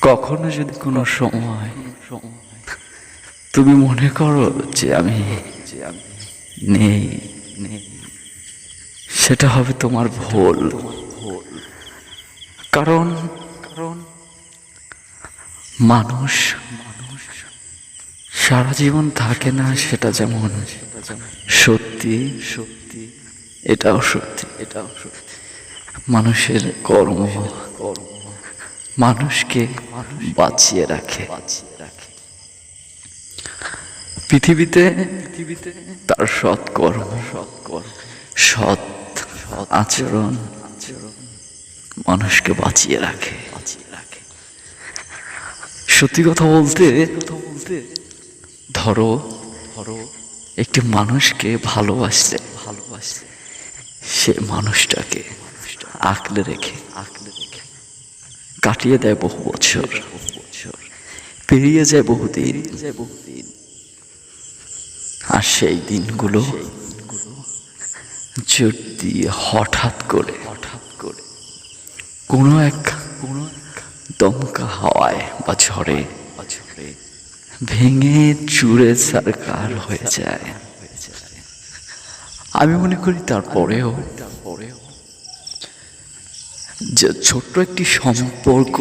কখনো যদি কোনো সময় তুমি মনে করো যে আমি নেই, সেটা হবে তোমার ভুল। কারণ কারণ মানুষ মানুষ সারা জীবন থাকে না, সেটা যেমন সত্যি সত্যি এটাও সত্যি। এটাও সত্যি মানুষের কর্ম কর্ম মানুষকে বাঁচিয়ে রাখে। পৃথিবীতে পৃথিবীতে তার সৎকর্ম সৎকর্ম সৎ আচরণ আচরণ মানুষকে বাঁচিয়ে রাখে। বাঁচিয়ে রাখে সত্যি কথা বলতে কথা বলতে ধরো ধরো একটি মানুষকে ভালোবাসলে ভালোবাসলে সে মানুষটাকে আঁকলে রেখে আঁকলে রেখে। কাটিয়ে দেয় বহু বছর। পেরিয়ে যায় বহুদিন। আর সেই দিনগুলো যদি হঠাৎ করে হঠাৎ করে কোনো এক কোনো দমকা হাওয়ায় বা ঝড়ে ভেঙে চুরে সারকার হয়ে যায়। আমি মনে করি তারপরেও যে ছোট্ট একটি সম্পর্ক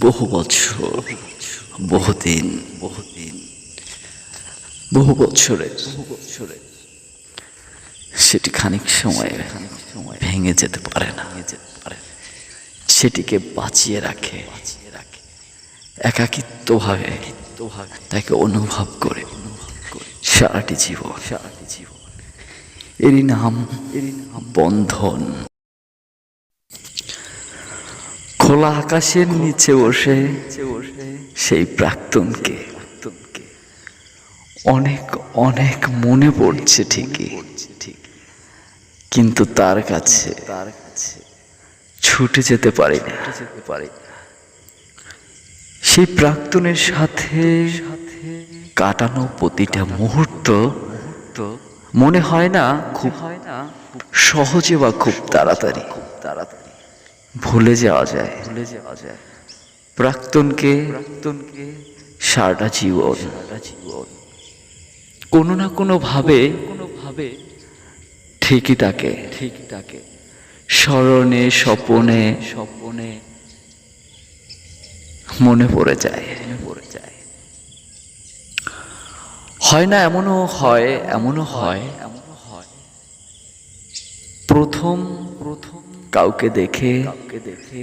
বহু বছর বহুদিন বহুদিন বহু বছরে বহু বছরে সেটি খানিক সময়ে ভেঙে যেতে পারে না। সেটিকে বাঁচিয়ে রাখে। একাকিত্বভাবে তাকে অনুভব করে সারাটি জীবন। সারাটি জীবন এরই নাম এরই নাম বন্ধন। খোলা আকাশের নিচে বসে সেই প্রাক্তনকে। অনেক অনেক মনে পড়ছে ঠিকই। ঠিক কিন্তু তার কাছে তার কাছে ছুটে যেতে পারি না। সেই প্রাক্তনের সাথে কাটানো প্রতিটা মুহূর্ত মুহূর্ত মনে হয় না খুব হয় না সহজে বা খুব তাড়াতাড়ি খুব তাড়াতাড়ি। ভুলে যাওয়া যায়। ভুলে যাওয়া যায় প্রাক্তনকে প্রাক্তনকে সারাটা জীবন। সারাটা জীবন কোনো না কোনো ভাবে কোনো ভাবে ঠিকই তাকে। ঠিকই তাকে স্মরণে, স্বপনে স্বপনে মনে পড়ে যায়। মনে পড়ে যায় হয় না এমনও হয় এমনও হয়। এমনও হয় প্রথম প্রথম কাউকে দেখে কাউকে দেখে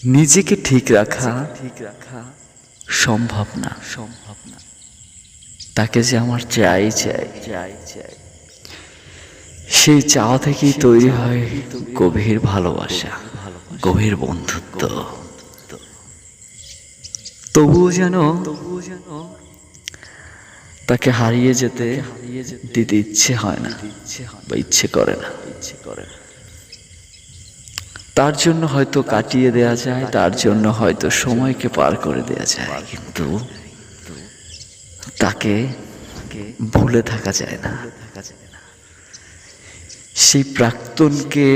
নিজেকে ঠিক রাখা ঠিক রাখা সম্ভব না। সম্ভব না তাকে যে আমার চাই চাই চাই চাই সেই চাওয়া থেকেই তৈরি হয় গভীর ভালোবাসা, গভীর বন্ধুত্ব। তবুও যেন তবুও যেন তাকে হারিয়ে যেতে হারিয়ে যেতে দিতে ইচ্ছে হয় না ইচ্ছে করে না ইচ্ছে করে না। তার জন্য হয়তো কাটিয়ে দেয়া যায়, তার জন্য হয়তো সময়কে পার করে দেয়া যায়। কিন্তু তাকে ভুলে থাকা যায় না। সেই প্রাক্তনকে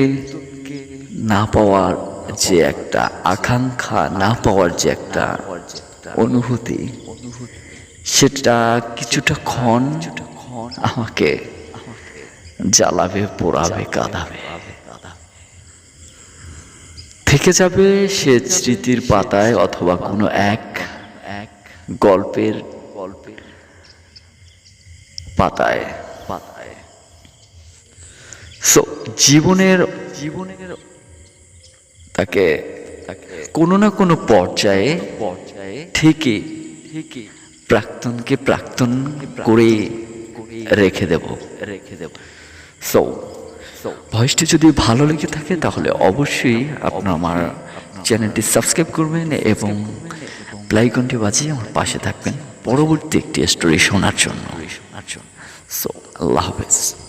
না পাওয়ার যে একটা আকাঙ্ক্ষা, না পাওয়ার যে একটা অনুভূতি, সেটা কিছুটা ক্ষণ আমাকে জ্বালাবে, পোড়াবে, কাঁদাবে। থেকে যাবে সে স্মৃতির পাতায় অথবা কোনো এক এক গল্পের গল্পের পাতায়। পাতায় সো জীবনের জীবনের তাকে কোনো না কোনো পর্যায়ে পর্যায়ে থেকে ঠিকই প্রাক্তনকে প্রাক্তন করে রেখে দেব। রেখে দেব সো ভয়েসটি যদি ভালো লেগে থাকে, তাহলে অবশ্যই আপনার আমার চ্যানেলটি সাবস্ক্রাইব করবেন এবং প্লাইকনটি বাজিয়ে আমার পাশে থাকবেন। পরবর্তী একটি স্টোরি শোনার জন্য। সো আল্লাহ হাফেজ।